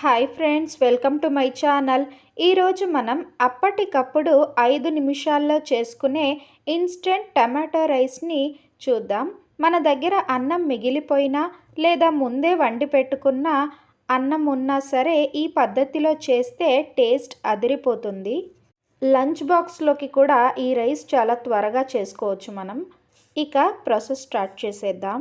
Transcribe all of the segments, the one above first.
Hi friends welcome to my channel. ఈరోజు మనం అప్పటికప్పుడు ఐదు నిమిషాల్లో చేసుకునే ఇన్స్టెంట్ టమాటో రైస్ని చూద్దాం. మన దగ్గర అన్నం మిగిలిపోయినా లేదా ముందే వండి పెట్టుకున్న అన్నం ఉన్నా సరే ఈ పద్ధతిలో చేస్తే టేస్ట్ అదిరిపోతుంది. లంచ్ బాక్స్లోకి కూడా ఈ రైస్ చాలా త్వరగా చేసుకోవచ్చు మనం. ఇక ప్రాసెస్ స్టార్ట్ చేసేద్దాం.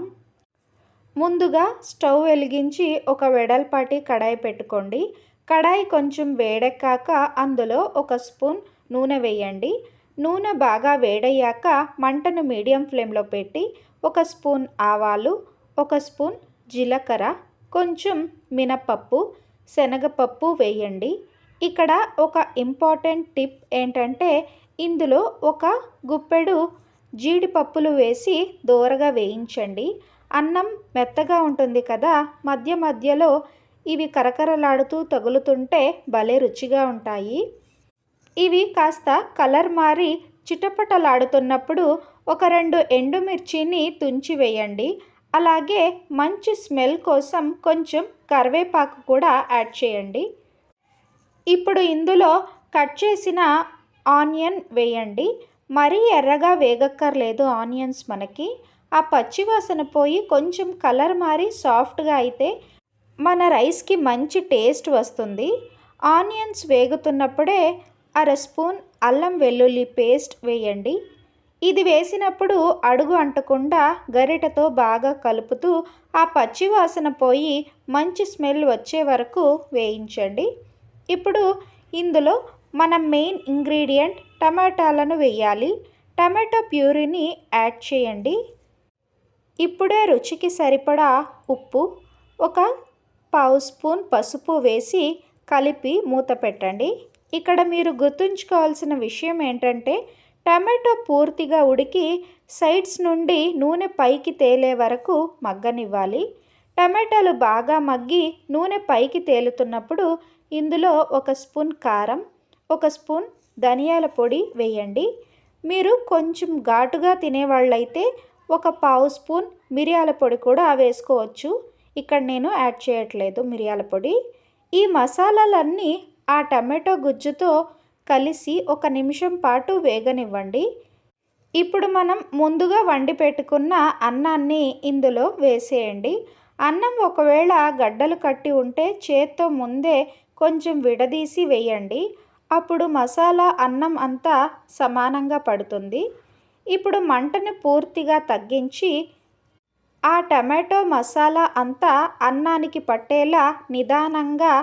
ముందుగా స్టవ్ వెలిగించి ఒక వెడల్పాటి కడాయి పెట్టుకోండి. కడాయి కొంచెం వేడెక్కాక అందులో ఒక స్పూన్ నూనె వేయండి. నూనె బాగా వేడయ్యాక మంటను మీడియం ఫ్లేమ్లో పెట్టి ఒక స్పూన్ ఆవాలు ఒక స్పూన్ జీలకర్ర కొంచెం మినపప్పు శనగపప్పు వేయండి. ఇక్కడ ఒక ఇంపార్టెంట్ టిప్ ఏంటంటే ఇందులో ఒక గుప్పెడు జీడిపప్పులు వేసి దోరగా వేయించండి. అన్నం మెత్తగా ఉంటుంది కదా మధ్య మధ్యలో ఇవి కరకరలాడుతూ తగులుతుంటే భలే రుచిగా ఉంటాయి. ఇవి కాస్త కలర్ మారి చిటపటలాడుతున్నప్పుడు ఒక రెండు ఎండుమిర్చిని తుంచి వేయండి. అలాగే మంచి స్మెల్ కోసం కొంచెం కరివేపాకు కూడా యాడ్ చేయండి. ఇప్పుడు ఇందులో కట్ చేసిన ఆనియన్ వేయండి. మరీ ఎర్రగా వేగక్కర్లేదు ఆనియన్స్ మనకి. ఆ పచ్చివాసన పోయి కొంచెం కలర్ మారి సాఫ్ట్గా అయితే మన రైస్కి మంచి టేస్ట్ వస్తుంది. ఆనియన్స్ వేగుతున్నప్పుడే అర స్పూన్ అల్లం వెల్లుల్లి పేస్ట్ వేయండి. ఇది వేసినప్పుడు అడుగు అంటకుండా గరిటతో బాగా కలుపుతూ ఆ పచ్చివాసన పోయి మంచి స్మెల్ వచ్చే వరకు వేయించండి. ఇప్పుడు ఇందులో మన మెయిన్ ఇంగ్రీడియంట్ టమాటాలను వేయాలి. టమాటో ప్యూరీని యాడ్ చేయండి. ఇప్పుడే రుచికి సరిపడా ఉప్పు ఒక పావు స్పూన్ పసుపు వేసి కలిపి మూత పెట్టండి. ఇక్కడ మీరు గుర్తుంచుకోవాల్సిన విషయం ఏంటంటే టమాటో పూర్తిగా ఉడికి సైడ్స్ నుండి నూనె పైకి తేలే వరకు మగ్గనివ్వాలి. టమాటాలు బాగా మగ్గి నూనె పైకి తేలుతున్నప్పుడు ఇందులో ఒక స్పూన్ కారం ఒక స్పూన్ ధనియాల పొడి వేయండి. మీరు కొంచెం ఘాటుగా తినేవాళ్ళైతే ఒక పావు స్పూన్ మిరియాల పొడి కూడా వేసుకోవచ్చు. ఇక్కడ నేను యాడ్ చేయట్లేదు మిరియాల పొడి. ఈ మసాలాలన్నీ ఆ టమాటో గుజ్జుతో కలిసి ఒక నిమిషం పాటు వేగనివ్వండి. ఇప్పుడు మనం ముందుగా వండి పెట్టుకున్న అన్నాన్ని ఇందులో వేసేయండి. అన్నం ఒకవేళ గడ్డలు కట్టి ఉంటే చేత్తో ముందే కొంచెం విడదీసి వేయండి. అప్పుడు మసాలా అన్నం అంతా సమానంగా పడుతుంది. ఇప్పుడు మంటను పూర్తిగా తగ్గించి ఆ టమాటో మసాలా అంతా అన్నానికి పట్టేలా నిదానంగా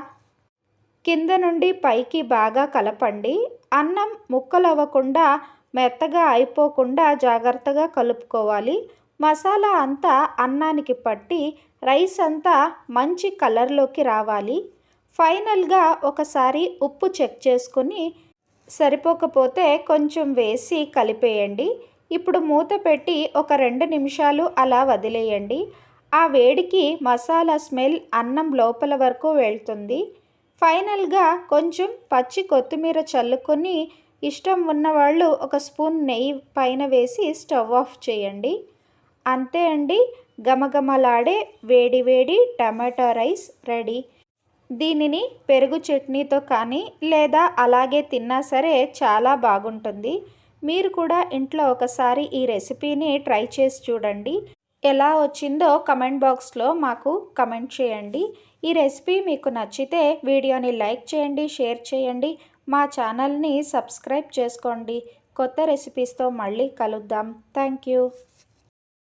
కింద నుండి పైకి బాగా కలపండి. అన్నం ముక్కలవ్వకుండా మెత్తగా అయిపోకుండా జాగ్రత్తగా కలుపుకోవాలి. మసాలా అంతా అన్నానికి పట్టి రైస్ అంతా మంచి కలర్లోకి రావాలి. ఫైనల్గా ఒకసారి ఉప్పు చెక్ చేసుకుని సరిపోకపోతే కొంచెం వేసి కలిపేయండి. ఇప్పుడు మూత పెట్టి ఒక రెండు నిమిషాలు అలా వదిలేయండి. ఆ వేడికి మసాలా స్మెల్ అన్నం లోపల వరకు వెళ్తుంది. ఫైనల్గా కొంచెం పచ్చి కొత్తిమీర చల్లుకొని ఇష్టం ఉన్నవాళ్ళు ఒక స్పూన్ నెయ్యి పైన వేసి స్టవ్ ఆఫ్ చేయండి. అంతే అండి గమగమలాడే వేడి వేడి టమాటో రైస్ రెడీ. దీనిని పెరుగు చట్నీతో కానీ లేదా అలాగే తిన్నా సరే చాలా బాగుంటుంది. మీరు కూడా ఇంట్లో ఒకసారి ఈ రెసిపీని ట్రై చేసి చూడండి. ఎలా వచ్చిందో కమెంట్ బాక్స్లో మాకు కమెంట్ చేయండి. ఈ రెసిపీ మీకు నచ్చితే వీడియోని లైక్ చేయండి షేర్ చేయండి మా ఛానల్ని సబ్స్క్రైబ్ చేసుకోండి. కొత్త రెసిపీస్తో మళ్ళీ కలుద్దాం. Thank you